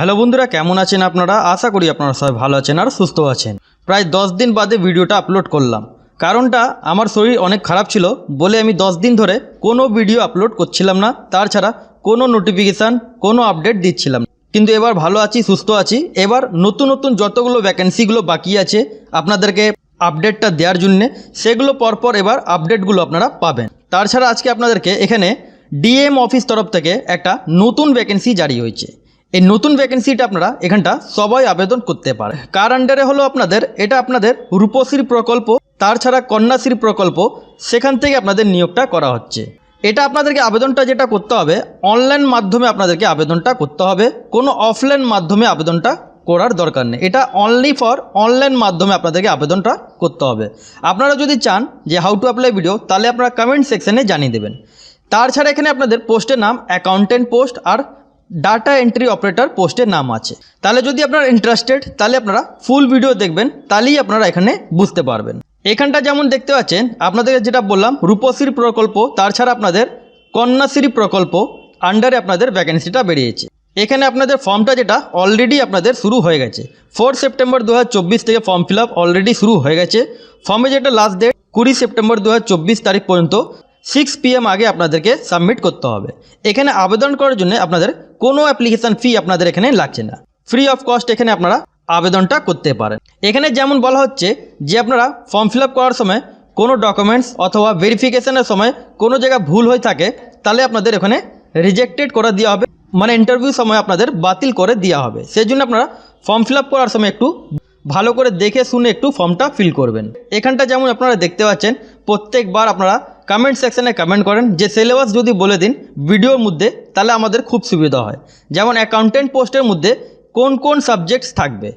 Hello বন্ধুরা, কেমন আছেন আপনারা? আশা করি আপনারা সবাই ভালো আছেন আর সুস্থ আছেন। প্রায় দশ দিন বাদে ভিডিওটা আপলোড করলাম। কারণটা, আমার শরীর অনেক খারাপ ছিল, বলে আমি দশ দিন ধরে কোনো ভিডিও আপলোড করছিলাম না। তাছাড়া কোনো নোটিফিকেশান কোনো আপডেট দিচ্ছিলাম। কিন্তু এবার ভালো আছি, সুস্থ আছি। এবার নতুন নতুন যতগুলো ভ্যাকেন্সিগুলো বাকি আছে আপনাদেরকে আপডেটটা দেওয়ার জন্যে, সেগুলো পরপর এবার আপডেটগুলো আপনারা পাবেন। তাছাড়া আজকে আপনাদেরকে এখানে ডিএম অফিস তরফ থেকে একটা নতুন ভ্যাকেন্সি জারি হয়েছে। এই নতুন ভ্যাকেন্সিটা আপনারা এখানটা সবাই আবেদন করতে পারে কার আন্ডারে হলো আপনাদের, এটা আপনাদের রূপশ্রী প্রকল্প তাছাড়া কন্যাশ্রী প্রকল্প, সেখান থেকে আপনাদের নিয়োগটা করা হচ্ছে। এটা আপনাদেরকে আবেদনটা যেটা করতে হবে অনলাইন মাধ্যমে আপনাদেরকে আবেদনটা করতে হবে, কোনো অফলাইন মাধ্যমে আবেদনটা করার দরকার নেই। এটা অনলি ফর অনলাইন মাধ্যমে আপনাদেরকে আবেদনটা করতে হবে। আপনারা যদি চান যে হাউ টু অ্যাপ্লাই ভিডিও তাহলে আপনারা কমেন্ট সেকশানে জানিয়ে দেবেন। তাছাড়া এখানে আপনাদের পোস্টের নাম অ্যাকাউন্টেন্ট পোস্ট আর ডাটা এন্ট্রি অপারেটর পোস্টের নাম আছে। তাহলে যদি আপনারা ইন্টারেস্টেড তাহলে আপনারা ফুল ভিডিও দেখবেন, তাহলেই আপনারা এখানে বুঝতে পারবেন। এখানটা যেমন দেখতে পাচ্ছেন, আপনাদের যেটা বললাম, রূপশ্রী প্রকল্প তাছাড়া আপনাদের কন্যাশ্রী প্রকল্প আন্ডারে আপনাদের ভ্যাকেন্সিটা বেরিয়েছে। এখানে আপনাদের ফর্মটা যেটা অলরেডি আপনাদের শুরু হয়ে গেছে। ফোর সেপ্টেম্বর দু হাজার চব্বিশ থেকে ফর্ম ফিল অলরেডি শুরু হয়ে গেছে। ফর্মে যেটা লাস্ট ডেট কুড়ি সেপ্টেম্বর দু হাজার চব্বিশ তারিখ পর্যন্ত সিক্স পিএম আগে আপনাদেরকে সাবমিট করতে হবে। এখানে আবেদন করার জন্য আপনাদের কোনো অ্যাপ্লিকেশান ফি আপনাদের এখানে লাগছে না। ফ্রি অফ কস্ট এখানে আপনারা আবেদনটা করতে পারেন। এখানে যেমন বলা হচ্ছে যে আপনারা ফর্ম ফিল করার সময় কোনো ডকুমেন্টস অথবা ভেরিফিকেশনের সময় কোনো জায়গায় ভুল হয়ে থাকে, তাহলে আপনাদের এখানে রিজেক্টেড করে দেওয়া হবে। মানে ইন্টারভিউ সময় আপনাদের বাতিল করে দেওয়া হবে। সেই জন্য আপনারা ফর্ম ফিল করার সময় একটু ভালো করে দেখে শুনে একটু ফর্মটা ফিল করবেন। এখানটা যেমন আপনারা দেখতে পাচ্ছেন, প্রত্যেকবার আপনারা কমেন্ট সেকশনে কমেন্ট করেন। যে সিলেবাস যদি বলে দিন ভিডিওর মধ্যে, তাহলে আমাদের খুব সুবিধা হয়। যেমন অ্যাকাউন্টেন্ট পোস্টের মধ্যে কোন কোন সাবজেক্টস থাকবে?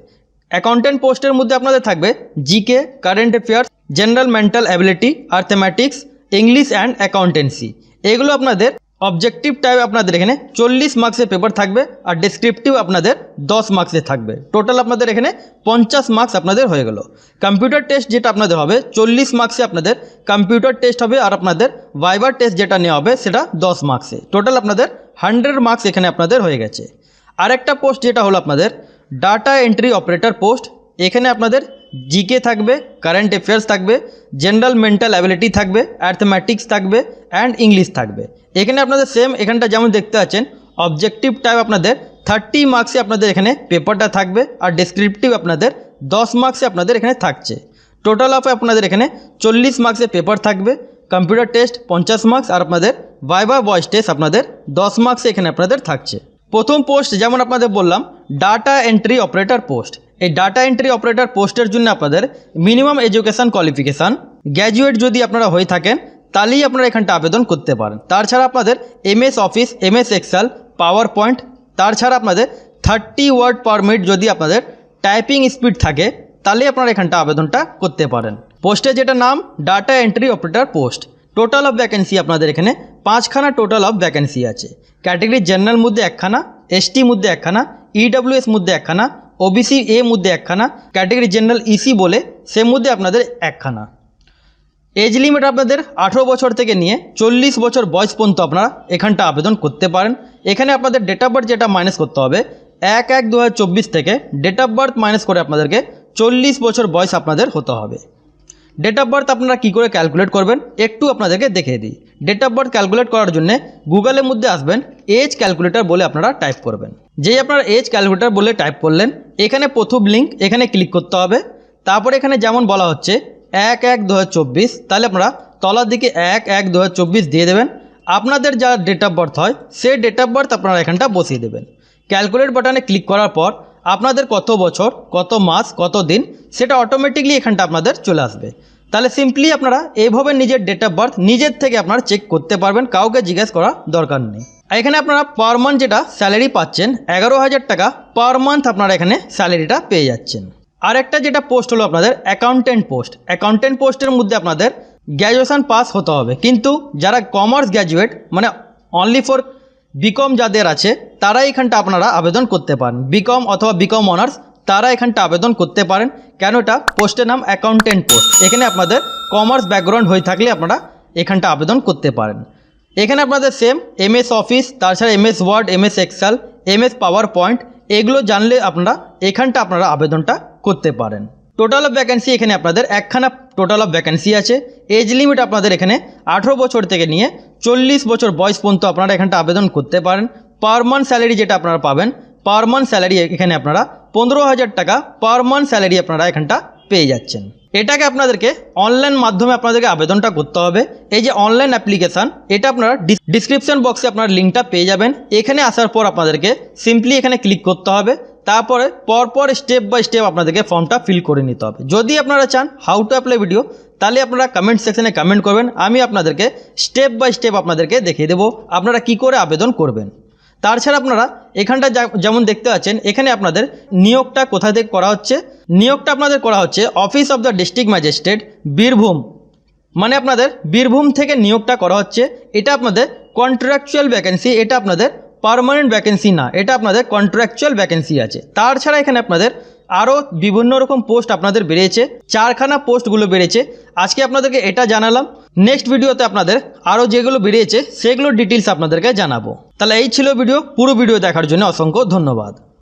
অ্যাকাউন্টেন্ট পোস্টের মধ্যে আপনাদের থাকবে GK current affairs general mental ability arithmetics English and accountancy এগুলো আপনাদের অবজেক্টিভ টাইপ আপনাদের এখানে চল্লিশ মার্কসের পেপার থাকবে আর ডেসক্রিপটিভ আপনাদের দশ মার্কসের থাকবে। টোটাল আপনাদের এখানে পঞ্চাশ মার্কস আপনাদের হয়ে গেল। কম্পিউটার টেস্ট যেটা আপনাদের হবে, চল্লিশ মার্কসে আপনাদের কম্পিউটার টেস্ট হবে আর আপনাদের ভাইবার টেস্ট যেটা নেওয়া হবে সেটা দশ মার্কসে টোটাল আপনাদের হান্ড্রেড মার্কস এখানে আপনাদের হয়ে গেছে। আরেকটা পোস্ট যেটা হলো আপনাদের ডাটা এন্ট্রি অপারেটর পোস্ট এখানে আপনাদের জিকে থাকবে কারেন্ট অ্যাফেয়ার্স থাকবে জেনারেল মেন্টাল অ্যাবিলিটি থাকবে অ্যাথমেটিক্স থাকবে অ্যান্ড ইংলিশ থাকবে। এখানে আপনাদের সেম এখানটা যেমন দেখতে পাচ্ছেন অবজেক্টিভ টাইপ আপনাদের থার্টি মার্কসে আপনাদের এখানে পেপারটা থাকবে, আর ডেসক্রিপটিভ আপনাদের, দশ মার্কসে আপনাদের এখানে থাকছে। টোটাল অফ আপনাদের এখানে চল্লিশ মার্কসের পেপার থাকবে কম্পিউটার টেস্ট পঞ্চাশ মার্কস আর আপনাদের ভাইবা ভয়েস টেস্ট আপনাদের দশ মার্কসে এখানে আপনাদের থাকছে। প্রথম পোস্ট যেমন আপনাদের বললাম ডাটা এন্ট্রি অপারেটর পোস্ট এই ডাটা এন্ট্রি অপারেটর পোস্টের জন্য আপনাদের মিনিমাম এডুকেশান কোয়ালিফিকেশান গ্র্যাজুয়েট যদি আপনারা হয়ে থাকেন, তাহলেই আপনারা এখানটা আবেদন করতে পারেন। তাছাড়া আপনাদের MS office MS excel power point তাছাড়া আপনাদের থার্টি ওয়ার্ড পার মিনিট যদি আপনাদের টাইপিং স্পিড থাকে, তাহলেই আপনারা এখানটা আবেদনটা করতে পারেন। পোস্টে যেটা নাম data entry operator post total of vacancy আপনাদের এখানে পাঁচখানা টোটাল অফ ভ্যাকেন্সি আছে। ক্যাটেগরি জেনারেল মধ্যে একখানা এসটি মধ্যে একখানা ইডাব্লিউএস মধ্যে একখানা ওবিসি এ মধ্যে একখানা ক্যাটেগরি জেনারেল ইসি বলে সে মধ্যে আপনাদের একখানা। এজ লিমিট আপনাদের আঠেরো বছর থেকে নিয়ে চল্লিশ বছর বয়স পর্যন্ত আপনারা এখানটা আবেদন করতে পারেন। এখানে আপনাদের ডেট অফ বার্থ যেটা মাইনাস করতে হবে, এক এক দু থেকে ডেট অফ বার্থ মাইনাস করে আপনাদেরকে চল্লিশ বছর বয়স আপনাদের হতে হবে। ডেট অফ বার্থ আপনারা কী করে ক্যালকুলেট করবেন? একটু আপনাদেরকে দেখিয়ে দিই। ডেট অফ বার্থ ক্যালকুলেট করার জন্য গুগলের মধ্যে আসবেন এজ ক্যালকুলেটর বলে আপনারা টাইপ করবেন। যেই আপনারা এজ ক্যালকুলেটর বলে টাইপ করলেন, এখানে প্রথম লিঙ্ক এখানে ক্লিক করতে হবে। তারপরে এখানে যেমন বলা হচ্ছে, এক এক দু তাহলে আপনারা তলার দিকে এক এক দু দিয়ে দেবেন। আপনাদের যা ডেট অফ বার্থ হয় সেই ডেট অফ বার্থ আপনারা এখানটা বসিয়ে দেবেন। ক্যালকুলেট বাটনে ক্লিক করার পর আপনাদের কত বছর, কত মাস, কত দিন, সেটা অটোমেটিকলি এখানটা আপনাদের চলে আসবে। তাহলে সিম্পলি আপনারা এইভাবে নিজের ডেট অফ বার্থ নিজের থেকে আপনারা চেক করতে পারবেন, কাউকে জিজ্ঞেস করা দরকার নেই। এখানে আপনারা পার মান্থ যেটা স্যালারি পাচ্ছেন, এগারো হাজার টাকা পার মান্থ আপনারা এখানে স্যালারিটা পেয়ে যাচ্ছেন। আর একটা যেটা পোস্ট হলো আপনাদের অ্যাকাউন্টেন্ট পোস্ট অ্যাকাউন্টেন্ট পোস্টের মধ্যে আপনাদের গ্র্যাজুয়েশন পাস হতে হবে। কিন্তু যারা কমার্স গ্র্যাজুয়েট মানে অনলি ফর বিকম যাদের আছে তারা এখানটা আপনারা আবেদন করতে পারেন। বিকম অথবা বিকম অনার্স তারা এখানটা আবেদন করতে পারেন। কেন এটা? পোস্টের নাম অ্যাকাউন্টেন্ট পোস্ট এখানে আপনাদের কমার্স ব্যাকগ্রাউন্ড হয়ে থাকলে আপনারা এখানটা আবেদন করতে পারেন। এখানে আপনাদের সেম এমএস অফিস তাছাড়া MS word MS excel MS power point এগুলো জানলে আপনারা এখানটা আপনারা আবেদনটা করতে পারেন। টোটাল অফ ভ্যাকেন্সি এখানে আপনাদের একখানা টোটাল অফ ভ্যাকেন্সি আছে। এজ লিমিট আপনাদের এখানে আঠেরো বছর থেকে নিয়ে চল্লিশ বছর বয়স পর্যন্ত আপনারা এখানটা আবেদন করতে পারেন। পার মান্থ স্যালারি যেটা আপনারা পাবেন পার মান্থ স্যালারি এখানে আপনারা পনেরো হাজার টাকা পার মান্থ স্যালারি আপনারা এখানটা পেয়ে যাচ্ছেন। এটাকে আপনাদেরকে অনলাইন মাধ্যমে আপনাদেরকে আবেদনটা করতে হবে। এই যে অনলাইন অ্যাপ্লিকেশান এটা আপনারা ডিসক্রিপশন বক্সে আপনার লিঙ্কটা পেয়ে যাবেন। এখানে আসার পর আপনাদেরকে সিম্পলি এখানে ক্লিক করতে হবে। তারপরে পরপর স্টেপ বাই স্টেপ আপনাদেরকে ফর্মটা ফিল করে নিতে হবে। যদি আপনারা চান হাউ টু অ্যাপ্লাই ভিডিও তাহলে আপনারা কমেন্ট সেকশনে কমেন্ট করবেন। আমি আপনাদেরকে স্টেপ বাই স্টেপ আপনাদেরকে দেখিয়ে দেবো। আপনারা কি করে আবেদন করবেন? তাছাড়া আপনারা এখানটা যেমন দেখতে পাচ্ছেন, এখানে আপনাদের নিয়োগটা কোথা থেকে করা হচ্ছে? নিয়োগটা আপনাদের করা হচ্ছে office of the district magistrate, Birbhum. মানে আপনাদের বীরভূম থেকে নিয়োগটা করা হচ্ছে। এটা আপনাদের কন্ট্রাকচুয়াল ভ্যাকেন্সি এটা আপনাদের পার্মানেন্ট ভ্যাকেন্সি না, এটা আপনাদের কন্ট্রাকচুয়াল ভ্যাকেন্সি আছে। তাছাড়া এখানে আপনাদের আরও বিভিন্ন রকম পোস্ট আপনাদের বেড়েছে চারখানা পোস্টগুলো বেড়েছে আজকে আপনাদেরকে এটা জানালাম। নেক্সট ভিডিওতে আপনাদের আরও যেগুলো বেরিয়েছে, সেগুলোর ডিটেলস আপনাদেরকে জানাব। তাহলে এই ছিল ভিডিও পুরো ভিডিও দেখার জন্য অসংখ্য ধন্যবাদ।